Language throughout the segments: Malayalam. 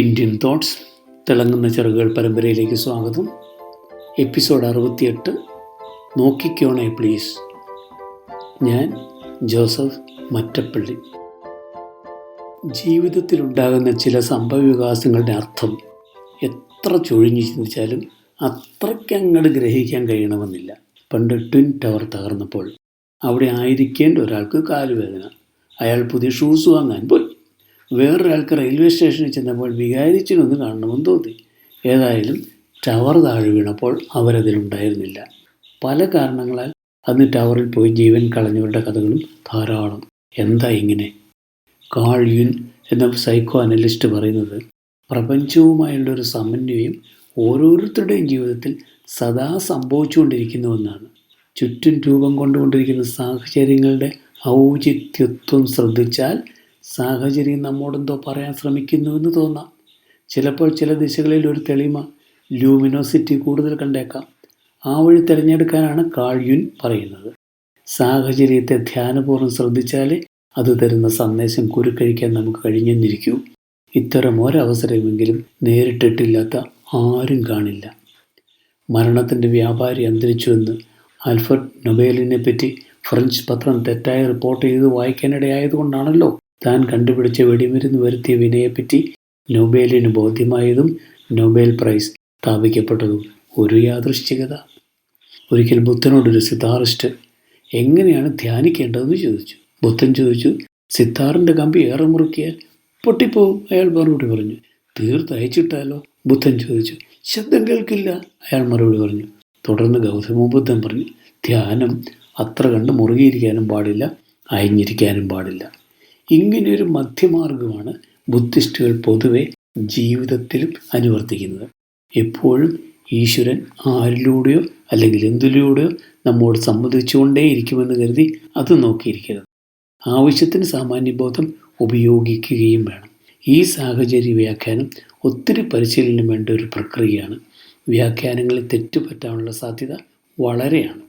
ഇന്ത്യൻ തോട്ട്സ് തിളങ്ങുന്ന ചെറുകൾ പരമ്പരയിലേക്ക് സ്വാഗതം. എപ്പിസോഡ് അറുപത്തിയെട്ട്. നോക്കിക്കോണേ പ്ലീസ്. ഞാൻ ജോസഫ് മറ്റപ്പള്ളി. ജീവിതത്തിലുണ്ടാകുന്ന ചില സംഭവവികാസങ്ങളുടെ അർത്ഥം എത്ര ചൊഴിഞ്ഞു ചിന്തിച്ചാലും അത്രയ്ക്കങ്ങട് ഗ്രഹിക്കാൻ കഴിയണമെന്നില്ല. പണ്ട് ട്വിൻ ടവർ തകർന്നപ്പോൾ അവിടെ ആയിരിക്കേണ്ട ഒരാൾക്ക് കാലുവേദന. അയാൾ പുതിയ ഷൂസ് വാങ്ങാൻ പോയി. വേറൊരാൾക്ക് റെയിൽവേ സ്റ്റേഷനിൽ ചെന്നപ്പോൾ വികാരിച്ചിനൊന്ന് കാണണമെന്ന് തോന്നി. ഏതായാലും ടവർ താഴെ വീണപ്പോൾ അവരതിലുണ്ടായിരുന്നില്ല. പല കാരണങ്ങളാൽ അന്ന് ടവറിൽ പോയി ജീവൻ കളഞ്ഞവരുടെ കഥകളും ധാരാളം. എന്താ ഇങ്ങനെ? കാൾ യുൻ എന്ന സൈക്കോ അനലിസ്റ്റ് പറയുന്നത് പ്രപഞ്ചവുമായുള്ള ഒരു സമന്വയം ഓരോരുത്തരുടെയും ജീവിതത്തിൽ സദാ സംഭവിച്ചുകൊണ്ടിരിക്കുന്നുവെന്നാണ് ചുറ്റും രൂപം കൊണ്ടുകൊണ്ടിരിക്കുന്ന സാഹചര്യങ്ങളുടെ ഔചിത്യത്വം ശ്രദ്ധിച്ചാൽ സാഹചര്യം നമ്മോടെന്തോ പറയാൻ ശ്രമിക്കുന്നുവെന്ന് തോന്നാം. ചിലപ്പോൾ ചില ദിശകളിൽ ഒരു തെളിമ ലൂമിനോസിറ്റി കൂടുതൽ കണ്ടേക്കാം. ആ വഴി തിരഞ്ഞെടുക്കാനാണ് കാഴ്യുൻ പറയുന്നത്. സാഹചര്യത്തെ ധ്യാനപൂർവം ശ്രദ്ധിച്ചാൽ അത് തരുന്ന സന്ദേശം കുരുക്കഴിക്കാൻ നമുക്ക് കഴിഞ്ഞെന്നിരിക്കൂ. ഇത്തരം ഒരവസരമെങ്കിലും നേരിട്ടിട്ടില്ലാത്ത ആരും കാണില്ല. മരണത്തിന്റെ വ്യാപാരി അന്തരിച്ചുവെന്ന് ആൽഫർഡ് നൊബേലിനെ പറ്റി ഫ്രഞ്ച് പത്രം തെറ്റായി റിപ്പോർട്ട് ചെയ്ത് വായിക്കാനിടയായതുകൊണ്ടാണല്ലോ. താൻ കണ്ടുപിടിച്ച വെടിമരുന്ന് വരുത്തിയ വിനയെപ്പറ്റി നൊബേലിന് ബോധ്യമായതും നൊബേൽ പ്രൈസ് സ്ഥാപിക്കപ്പെട്ടതും ഒരു യാദൃശ്ചികത. ഒരിക്കൽ ബുദ്ധനോടൊരു സിതാറിസ്റ്റ് എങ്ങനെയാണ് ധ്യാനിക്കേണ്ടതെന്ന് ചോദിച്ചു. ബുദ്ധൻ ചോദിച്ചു സിത്താറിന്റെ കമ്പി ഏറെ മുറുക്കിയാൽ പൊട്ടിപ്പോവും അയാൾ മറുപടി പറഞ്ഞു. തീർത്ത് അയച്ചിട്ടാലോ? ബുദ്ധൻ ചോദിച്ചു. ശബ്ദം കേൾക്കില്ല അയാൾ മറുപടി പറഞ്ഞു. തുടർന്ന് ഗൗതമ ബുദ്ധൻ പറഞ്ഞു ധ്യാനം അത്ര കണ്ട് മുറുകിയിരിക്കാനും പാടില്ല അയഞ്ഞിരിക്കാനും പാടില്ല. ഇങ്ങനെയൊരു മധ്യമാർഗമാണ് ബുദ്ധിസ്റ്റുകൾ പൊതുവെ ജീവിതത്തിലും അനുവർത്തിക്കുന്നത്. എപ്പോഴും ഈശ്വരൻ ആരിലൂടെയോ അല്ലെങ്കിൽ എന്തിലൂടെയോ നമ്മോട് സംബന്ധിച്ചുകൊണ്ടേയിരിക്കുമെന്ന് കരുതി അത് നോക്കിയിരിക്കരുത്. ആവശ്യത്തിന് സാമാന്യബോധം ഉപയോഗിക്കുകയും വേണം. ഈ സാഹചര്യ വ്യാഖ്യാനം ഒത്തിരി പരിശീലനം വേണ്ട ഒരു പ്രക്രിയയാണ്. വ്യാഖ്യാനങ്ങളിൽ തെറ്റുപറ്റാനുള്ള സാധ്യത വളരെയാണ്.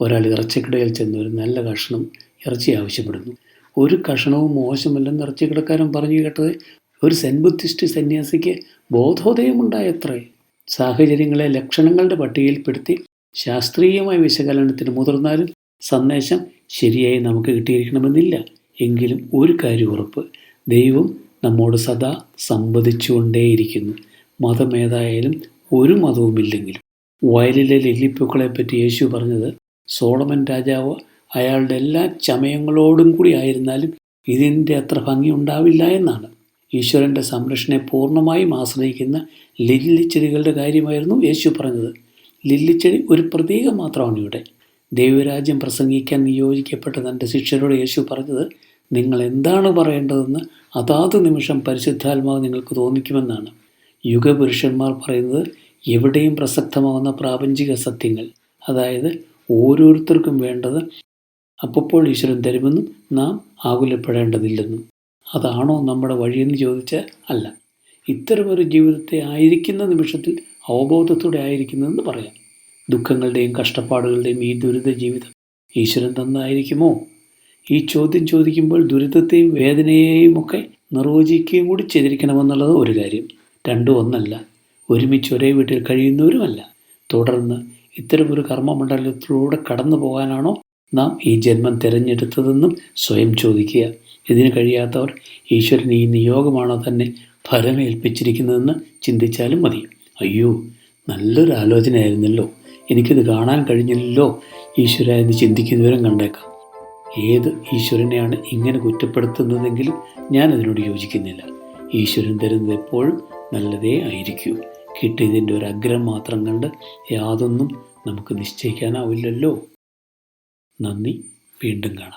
ഒരാൾ ഇറച്ചിക്കടയിൽ ചെന്ന് ഒരു നല്ല കഷ്ണം ഇറച്ചി ആവശ്യപ്പെടുന്നു. ഒരു കഷണവും മോശമല്ലെന്ന് ഇറച്ചിക്കടക്കാരൻ പറഞ്ഞു കേട്ടത് ഒരു സെൻ ബുദ്ധിസ്റ്റ് സന്യാസിക്ക് ബോധോദയമുണ്ടായത്രേ. സാഹചര്യങ്ങളെ ലക്ഷണങ്ങളുടെ പട്ടികയിൽപ്പെടുത്തി ശാസ്ത്രീയമായ വിശകലനത്തിന് മുതിർന്നാലും സന്ദേശം ശരിയായി നമുക്ക് കിട്ടിയിരിക്കണമെന്നില്ല. എങ്കിലും ഒരു കാര്യം ഉറപ്പ് ദൈവം നമ്മോട് സദാ സംവദിച്ചുകൊണ്ടേയിരിക്കുന്നു. മതമേതായാലും ഒരു മതവുമില്ലെങ്കിലും. വയലിലെ ലില്ലിപ്പൂക്കളെപ്പറ്റി യേശു പറഞ്ഞത് സോളമൻ രാജാവ് അയാളുടെ എല്ലാ ചമയങ്ങളോടും കൂടി ആയിരുന്നാലും ഇതിന്റെ അത്ര ഭംഗി ഉണ്ടാവില്ല എന്നാണ്. ഈശ്വരന്റെ സംരക്ഷണയെ പൂർണമായും ആശ്രയിക്കുന്ന ലില്ലിച്ചെടികളുടെ കാര്യമായിരുന്നു യേശു പറഞ്ഞത്. ലില്ലിച്ചെടി ഒരു പ്രതീകം മാത്രമാണ് ഇവിടെ. ദൈവരാജ്യം പ്രസംഗിക്കാൻ നിയോജിക്കപ്പെട്ട തന്റെ ശിഷ്യരോട് യേശു പറഞ്ഞത് നിങ്ങൾ എന്താണ് പറയേണ്ടതെന്ന് അതാത് നിമിഷം പരിശുദ്ധാത്മാവ് നിങ്ങൾക്ക് തോന്നിക്കുമെന്നാണ്. യുഗപുരുഷന്മാർ പറയുന്നത് എവിടെയും പ്രസക്തമാവുന്ന പ്രാപഞ്ചിക സത്യങ്ങൾ അതായത് ഓരോരുത്തർക്കും വേണ്ടത് അപ്പോൾ ഈശ്വരൻ തരുമെന്നും നാം ആകുലപ്പെടേണ്ടതില്ലെന്നും. അതാണോ നമ്മുടെ വഴിയെന്ന് ചോദിച്ചാൽ അല്ല. ഇത്തരമൊരു ജീവിതത്തെ ആയിരിക്കുന്ന നിമിഷത്തിൽ അവബോധത്തോടെ ആയിരിക്കുന്നതെന്ന് പറയാം. ദുഃഖങ്ങളുടെയും കഷ്ടപ്പാടുകളുടെയും ഈ ദുരിത ജീവിതം ഈശ്വരൻ തന്നായിരിക്കുമോ ഈ ചോദ്യം ചോദിക്കുമ്പോൾ ദുരിതത്തെയും വേദനയെയും ഒക്കെ നിർവചിക്കുകയും കൂടി ചെയ്തിരിക്കണമെന്നുള്ളത് ഒരു കാര്യം. രണ്ടും ഒന്നല്ല. ഒരുമിച്ച് ഒരേ വീട്ടിൽ കഴിയുന്നവരുമല്ല. തുടർന്ന് ഇത്തരമൊരു കർമ്മമണ്ഡലത്തിലൂടെ കടന്നു പോകാനാണോ നാം ഈ ജന്മം തിരഞ്ഞെടുത്തതെന്നും സ്വയം ചോദിക്കുക. ഇതിന് കഴിയാത്തവർ ഈശ്വരൻ ഈ നിയോഗമാണോ തന്നെ ഫലമേൽപ്പിച്ചിരിക്കുന്നതെന്ന് ചിന്തിച്ചാലും മതി. അയ്യോ നല്ലൊരു ആലോചനയായിരുന്നല്ലോ. എനിക്കിത് കാണാൻ കഴിഞ്ഞില്ലല്ലോ. ഈശ്വര എന്ന് ചിന്തിക്കുന്നവരും കണ്ടേക്കാം. ഏത് ഈശ്വരനെയാണ് ഇങ്ങനെ കുറ്റപ്പെടുത്തുന്നതെങ്കിലും ഞാൻ അതിനോട് യോജിക്കുന്നില്ല. ഈശ്വരൻ തരുന്നത് എപ്പോഴും നല്ലതേ ആയിരിക്കൂ. കിട്ടിയതിന്റെ ഒരു അഗ്രം മാത്രം കണ്ട് യാതൊന്നും നമുക്ക് നിശ്ചയിക്കാനാവില്ലല്ലോ. നന്ദി. വീണ്ടും കാണാം.